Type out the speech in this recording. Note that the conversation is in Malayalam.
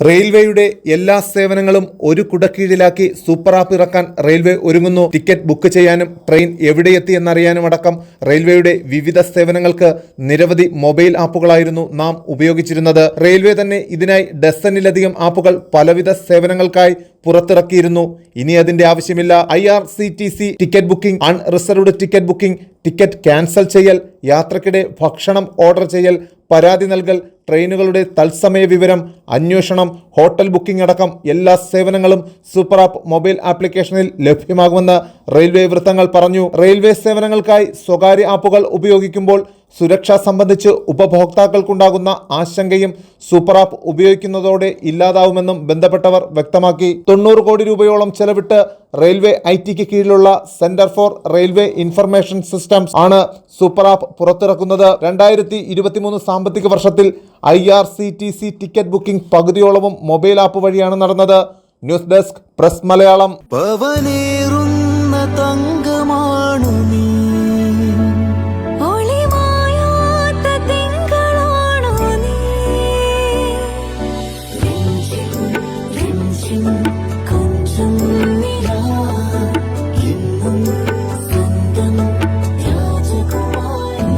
റെയിൽവേയുടെ എല്ലാ സേവനങ്ങളും ഒരു കുടക്കീഴിലാക്കി സൂപ്പർ ആപ്പ് ഇറക്കാൻ റെയിൽവേ ഒരുങ്ങുന്നു. ടിക്കറ്റ് ബുക്ക് ചെയ്യാനും ട്രെയിൻ എവിടെയെത്തി എന്നറിയാനും അടക്കം റെയിൽവേയുടെ വിവിധ സേവനങ്ങൾക്ക് നിരവധി മൊബൈൽ ആപ്പുകളായിരുന്നു നാം ഉപയോഗിച്ചിരുന്നത്. റെയിൽവേ തന്നെ ഇതിനായി ഡസനിലധികം ആപ്പുകൾ പലവിധ സേവനങ്ങൾക്കായി പുറത്തിറക്കിയിരുന്നു. ഇനി അതിന്റെ ആവശ്യമില്ല. I R C T C ticket booking unreserved ticket booking ticket cancel ചെയ്യൽ യാത്രക്കിടെ ഭക്ഷണം ഓർഡർ ചെയ്യൽ പരാതി നൽകൽ ട്രെയിനുകളുടെ തത്സമയ വിവരം അന്വേഷണം ഹോട്ടൽ ബുക്കിംഗ് അടക്കം എല്ലാ സേവനങ്ങളും സൂപ്പർ ആപ്പ് മൊബൈൽ ആപ്ലിക്കേഷനിൽ ലഭ്യമാകുമെന്ന് റെയിൽവേ വൃത്തങ്ങൾ പറഞ്ഞു. റെയിൽവേ സേവനങ്ങൾക്കായി സ്വകാര്യ ആപ്പുകൾ ഉപയോഗിക്കുമ്പോൾ സുരക്ഷ സംബന്ധിച്ച് ഉപഭോക്താക്കൾക്കുണ്ടാകുന്ന ആശങ്കയും സൂപ്പർ ആപ്പ് ഉപയോഗിക്കുന്നതോടെ ഇല്ലാതാവുമെന്നും ബന്ധപ്പെട്ടവർ വ്യക്തമാക്കി. തൊണ്ണൂറ് കോടി രൂപയോളം ചെലവിട്ട് റെയിൽവേ ഐ ടിക്ക് കീഴിലുള്ള centre for railway information systems ആണ് സൂപ്പർ ആപ്പ് പുറത്തിറക്കുന്നത്. രണ്ടായിരത്തി ഇരുപത്തിമൂന്ന് സാമ്പത്തിക വർഷത്തിൽ I R C T C ticket booking പകുതിയോളവും mobile app വഴിയാണ് നടന്നത്. News desk press Malayalam. രാജകുമാരി